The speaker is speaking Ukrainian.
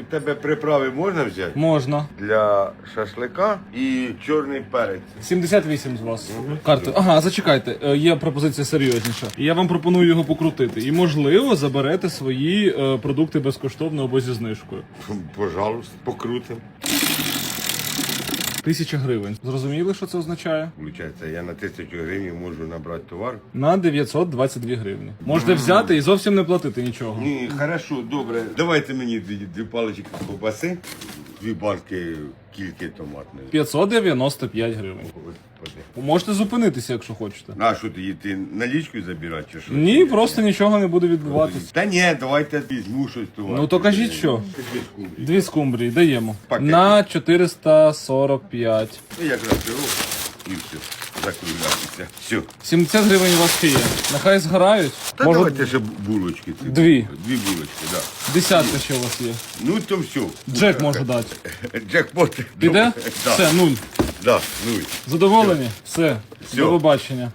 У тебе приправи можна взяти? Можна. Для шашлика і чорний перець. 78 з вас. Карти. Ага, зачекайте, е, є пропозиція серйозніша. Я вам пропоную його покрутити. І можливо заберете свої е, продукти безкоштовно або зі знижкою. Пожалуйста, покрутим. Тисяча гривень. Зрозуміли, що це означає? Получається, я на тисячу гривень можу набрати товар. На 922 гривні. Можете взяти і зовсім не платити нічого. Ні, хорошо, добре. Давайте мені дві, дві палички ковбаси, дві банки кільки томатної. 595 гривень. Господи. Можете зупинитися, якщо хочете. А що ти, ти налічкою забирати чи що? Ні, просто нічого не буде відбуватись. Та ні, давайте візьму щось товар. Ну то кажіть що. Дві скумбрії даємо. Пакет. На 445. Ну, якраз беру і все. Закруглятися. Все. 70 гривень у вас ще є. Нехай згорають. Та Може, давайте ще булочки. ці. Дві. Дві булочки, так. Да. десятка ще у вас є. Ну то все. Джек може дати. Джекпот. Піде? Да. Все, нуль. Да, ну. Задоволені? Все. Все. До побачення.